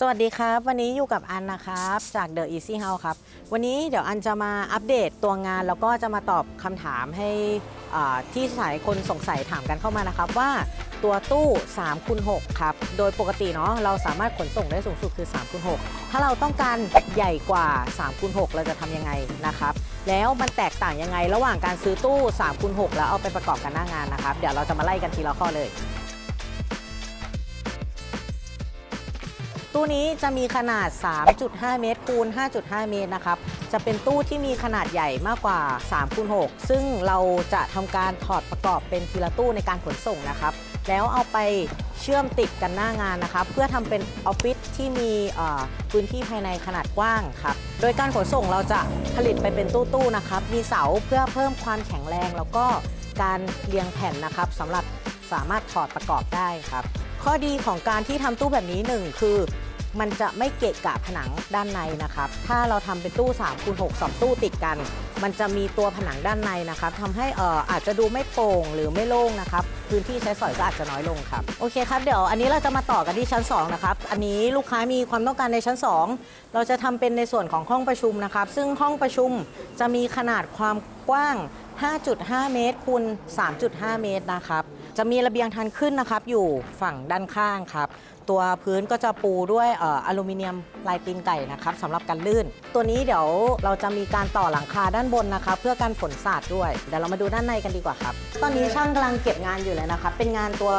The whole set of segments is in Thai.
สวัสดีครับ วันนี้อยู่กับอันนะครับ จาก The Easy House ครับ วันนี้เดี๋ยวอันจะมาอัปเดตตัวงาน แล้วก็จะมาตอบคำถามให้อ่าที่สายคนสงสัยถามกันเข้ามานะครับว่าตัวตู้3คูณ6ครับ โดยปกติเนาะเราสามารถขนส่งได้สูงสุดคือ3คูณ6ถ้าเราต้องการใหญ่กว่า3คูณ6เราจะทำยังไงนะครับ แล้วมันแตกต่างยังไงระหว่างการซื้อตู้3คูณ6แล้วเอาไปประกอบกันหน้างานนะครับ เดี๋ยวเราจะมาไล่กันทีละข้อเลย ตู้นี้จะมีขนาด 3.5 เมตรคูณ 5.5 เมตรนะครับ จะเป็นตู้ที่มีขนาดใหญ่มากกว่า3คูณ6ซึ่งเราจะทำการถอดประกอบเป็นทีละตู้ในการขนส่งนะครับ แล้วเอาไปเชื่อมติดกันหน้างานนะครับ เพื่อทำเป็นออฟฟิศที่มีพื้นที่ภายในขนาดกว้างครับ โดยการขนส่งเราจะผลิตไปเป็นตู้ๆนะครับ มีเสาเพื่อเพิ่มความแข็งแรง แล้วก็การเรียงแผ่นนะครับสำหรับสามารถถอดประกอบได้ครับ ข้อดีของการที่ทำตู้แบบนี้หนึ่งคือ มันจะไม่เกะกะผนังด้านในนะครับ ถ้าเราทำเป็นตู้3คูณ6 2ตู้ติดกัน มันจะมีตัวผนังด้านในนะครับทำให้เอ่ออาจจะดูไม่โปร่งหรือไม่โล่งนะครับ พื้นที่ใช้สอยก็อาจจะน้อยลงครับ โอเคครับ เดี๋ยวอันนี้เราจะมาต่อกันที่ชั้น 2 นะครับ อันนี้ลูกค้ามีความต้องการในชั้น 2 เราจะทำเป็นในส่วนของห้องประชุมนะครับ ซึ่งห้องประชุมจะมีขนาดความกว้าง 5.5 เมตรคูณ3.5 เมตรนะครับ จะมีระเบียงทางขึ้นนะครับ อยู่ฝั่งด้านข้างครับ ตัวพื้นก็จะปูด้วยเอ่ออลูมิเนียมลายตีนไก่นะครับสำหรับกันลื่น ตัวนี้เดี๋ยวเราจะมีการต่อหลังคาด้านบนนะครับ เพื่อกันฝนสาดด้วยเดี๋ยวเรามาดูด้านในกันดีกว่าครับ ตอนนี้ช่างกำลังเก็บงานอยู่เลยนะครับ เป็นงานตัว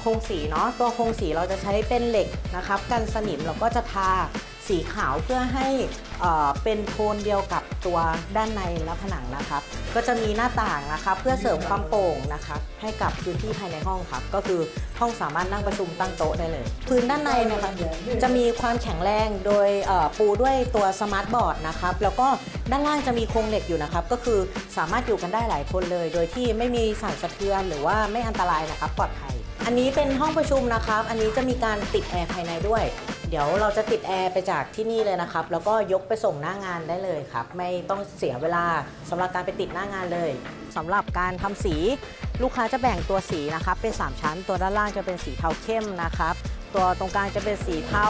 โครงสีเนาะตัวโครงสีเราจะใช้เป็นเหล็กนะครับ กันสนิมแล้วก็จะทา สีขาวเพื่อให้เป็นโทนเดียวกับตัวด้านในและผนังนะครับ ก็จะมีหน้าต่างนะครับเพื่อเสริมความโปร่งนะครับให้กับพื้นที่ภายในห้องครับ ก็คือห้องสามารถนั่งประชุมตั้งโต๊ะได้เลย พื้นด้านในนะครับจะมีความแข็งแรงโดยปูด้วยตัวสมาร์ทบอร์ดนะครับแล้วก็ด้านล่างจะมีโครงเหล็กอยู่นะครับ ก็คือสามารถอยู่กันได้หลายคนเลย โดยที่ไม่มีสั่นสะเทือนหรือว่าไม่อันตรายนะครับปลอดภัยอันนี้เป็นห้องประชุมนะครับ อันนี้จะมีการติดแอร์ภายในด้วย เดี๋ยวเราจะติดแอร์ไปจากที่นี่เลยนะครับ แล้วก็ยกไปส่งหน้างานได้เลยครับ ไม่ต้องเสียเวลาสำหรับการไปติดหน้างานเลยสำหรับการทำสีลูกค้าจะแบ่งตัวสีนะครับเป็น 3 ชั้น ตัวด้านล่างจะเป็นสีเทาเข้มนะครับ ตัวตรงกลางจะเป็นสีเทา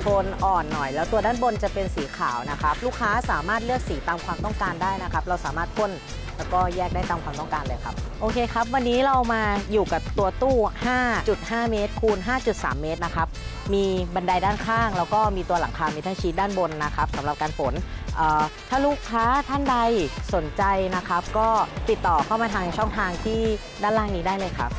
โทนอ่อนหน่อย แล้วตัวด้านบนจะเป็นสีขาวนะครับ ลูกค้าสามารถเลือกสีตามความต้องการได้นะครับ เราสามารถพ่น แล้วก็แยกได้ตามความต้องการเลยครับ โอเคครับ วันนี้เรามาอยู่กับตัวตู้ 5.5 เมตรคูณ 5.3 เมตรนะครับ มีบันไดด้านข้าง แล้วก็มีตัวหลังคามีทัลชีทด้านบนนะครับสำหรับการฝน ถ้าลูกค้าท่านใดสนใจนะครับ ก็ติดต่อเข้ามาทางช่องทางที่ด้านล่างนี้ได้เลยครับ